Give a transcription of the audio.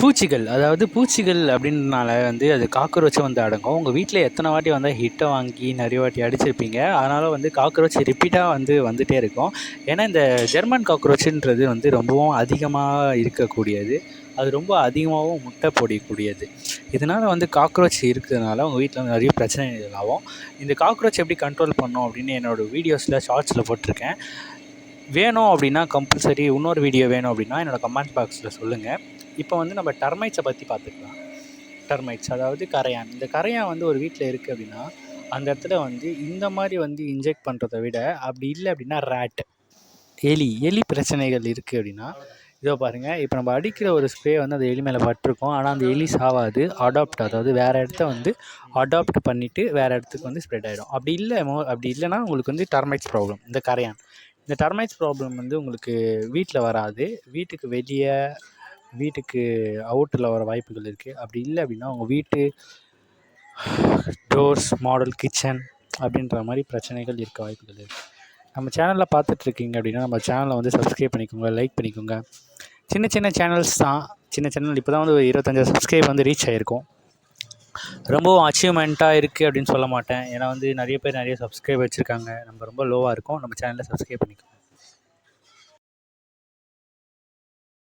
பூச்சிகள் அதாவது பூச்சிகள் அப்படின்றனால வந்து அது காக்ரோச்சும் வந்து அடங்கும். உங்கள் வீட்டில் எத்தனை வாட்டி வந்தால் ஹிட்டை வாங்கி நிறைய வாட்டி அடிச்சிருப்பீங்க? அதனால் வந்து காக்ரோச் ரிப்பீட்டாக வந்து வந்துகிட்டே இருக்கும். ஏன்னா இந்த ஜெர்மன் காக்ரோச்சுன்றது வந்து ரொம்பவும் அதிகமாக இருக்கக்கூடியது. அது ரொம்ப அதிகமாகவும் முட்டை போடக்கூடியது இதனால் வந்து காக்ரோச் இருக்கிறதுனால உங்கள் வீட்டில் வந்து நிறைய பிரச்சனைகள் ஆகும். இந்த காக்ரோச் எப்படி கண்ட்ரோல் பண்ணணும் அப்படின்னு என்னோடய வீடியோஸில் ஷார்ட்ஸில் போட்டிருக்கேன். வேணும் அப்படின்னா கம்பல்சரி இன்னொரு வீடியோ வேணும் அப்படின்னா என்னோடய கமெண்ட் பாக்ஸில் சொல்லுங்கள் இப்போ வந்து நம்ம டர்மைட்ஸை பற்றி பார்த்துக்கலாம். டர்மைட்ஸ் அதாவது கரையான். இந்த கரையான் வந்து ஒரு வீட்டில் இருக்குது அப்படின்னா அந்த இடத்துல வந்து இந்த மாதிரி வந்து இன்ஜெக்ட் பண்ணுறத விட அப்படி இல்லை அப்படின்னா ரேட் எலி எலி பிரச்சனைகள் இருக்குது அப்படின்னா இதோ பாருங்கள் இப்போ நம்ம அடிக்கிற ஒரு ஸ்ப்ரே வந்து அந்த எலி மேலே பட்டிருக்கோம். ஆனால் அந்த எலி சாவாது அடாப்ட் அதாவது வேறு இடத்த வந்து அடாப்ட் பண்ணிவிட்டு வேறு இடத்துக்கு வந்து ஸ்ப்ரெட் ஆகிடும் அப்படி இல்லை அப்படி இல்லைன்னா உங்களுக்கு வந்து டர்மைட்ஸ் ப்ராப்ளம் இந்த கரையான். இந்த டர்மைட்ஸ் ப்ராப்ளம் வந்து உங்களுக்கு வீட்டில் வராது. வீட்டுக்கு வெளியே வீட்டுக்கு அவுட்டரில் வர வாய்ப்புகள் இருக்குது அப்படி இல்லை அப்படின்னா உங்கள் வீட்டு டோர்ஸ் மாடல் கிச்சன் அப்படின்ற மாதிரி பிரச்சனைகள் இருக்க வாய்ப்புகள் இருக்குது நம்ம சேனலில் பார்த்துட்ருக்கீங்க அப்படின்னா நம்ம சேனலை வந்து சப்ஸ்கிரைப் பண்ணிக்கோங்க லைக் பண்ணிக்கோங்க. சின்ன சின்ன சேனல்ஸ் தான். சின்ன சேனல் இப்போ தான் வந்து ஒரு இருபத்தஞ்சாயிரம் சப்ஸ்கிரைப் வந்து ரீச் ஆகிருக்கும் ரொம்பவும் அச்சீவ்மெண்ட்டாக இருக்குது அப்படின்னு சொல்ல மாட்டேன். ஏன்னா வந்து நிறைய பேர் நிறைய சப்ஸ்கிரைப் வச்சுருக்காங்க. நம்ம ரொம்ப லோவாக இருக்கும். நம்ம சேனலில் சப்ஸ்கிரைப் பண்ணிக்கோங்க.